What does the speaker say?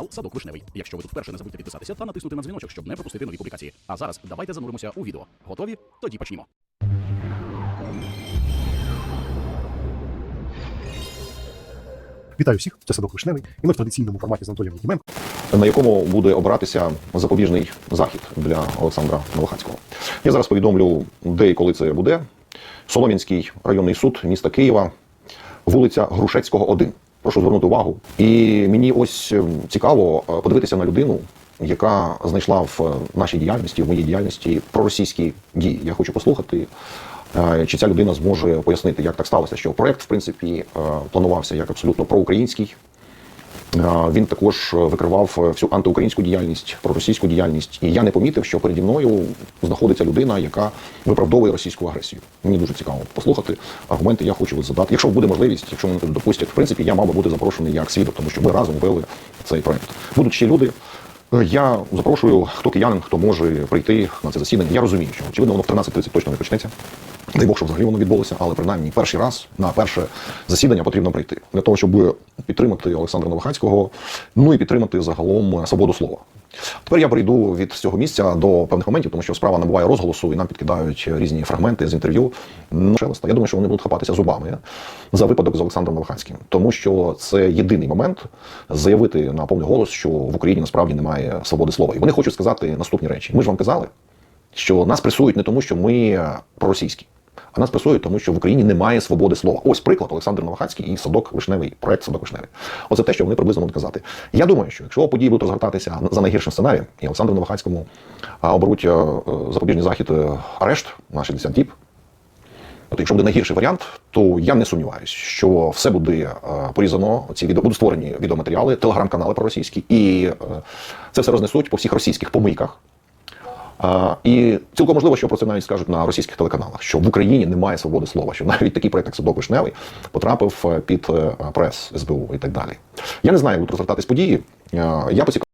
канал Садок Вишневий. Якщо ви тут вперше не забудьте підписатися та натиснути на дзвіночок, щоб не пропустити нові публікації. А зараз давайте зануримося у відео. Готові? Тоді почнімо. Вітаю всіх, це садок вишневий, і ми в традиційному форматі з Анатолієм Нікіменко. на якому буде обиратися запобіжний захід для Олександра Новохацького. Я зараз повідомлю, де і коли це буде. Солом'янський районний суд міста Києва, вулиця Грушецького, 1. Прошу звернути увагу. І мені ось е, цікаво е, подивитися на людину, яка знайшла в е, нашій діяльності, в моїй діяльності проросійські дії. Я хочу послухати, чи ця людина зможе пояснити, як так сталося, що проект, в принципі, планувався як абсолютно проукраїнський. Він також викривав всю антиукраїнську діяльність, проросійську діяльність, і я не помітив, що переді мною знаходиться людина, яка виправдовує російську агресію. Мені дуже цікаво послухати аргументи. Я хочу задати. Якщо буде можливість, якщо мене допустять, в принципі, я мав би бути запрошений як свідок, тому що ми разом вели цей проект. Будуть ще люди. Я запрошую, хто киянин, хто може прийти на це засідання. Я розумію, що очевидно воно в 13.30 точно не почнеться. Дай Бог, щоб взагалі воно відбулося, але принаймні перший раз на перше засідання потрібно прийти для того, щоб підтримати Олександра Новохацького, ну і підтримати загалом свободу слова. Тепер я перейду від цього місця до певних моментів, тому що справа набуває розголосу і нам підкидають різні фрагменти з інтерв'ю. Ну, шелеста. Я думаю, що вони будуть хапатися зубами за випадок з Олександром Новохацьким, тому що це єдиний момент заявити на повний голос, що в Україні насправді немає свободи слова. І вони хочуть сказати наступні речі. Ми ж вам казали, що нас пресують не тому, що ми проросійські, а нас пресують, тому що в Україні немає свободи слова. Ось приклад Олександр Новохацький і садок вишневий, проект садок вишневий. Оце те, що вони приблизно будуть казати. Я думаю, що якщо події будуть розгортатися за найгіршим сценарієм, і Олександру Новохацькому оберуть е, запобіжний захід е, арешт на 60 діб. От якщо буде найгірший варіант, то я не сумніваюся, що все буде е, порізано. Ці відео будуть створені відеоматеріали, телеграм-канали проросійські, і це все рознесуть по всіх російських помийках. І цілком можливо, що про це навіть скажуть на російських телеканалах, що в Україні немає свободи слова, що навіть такий проект, як Садок Вишневий, потрапив е, під е, прес СБУ і так далі. Я не знаю, як будуть розгортатись події. Е, Я поцікав.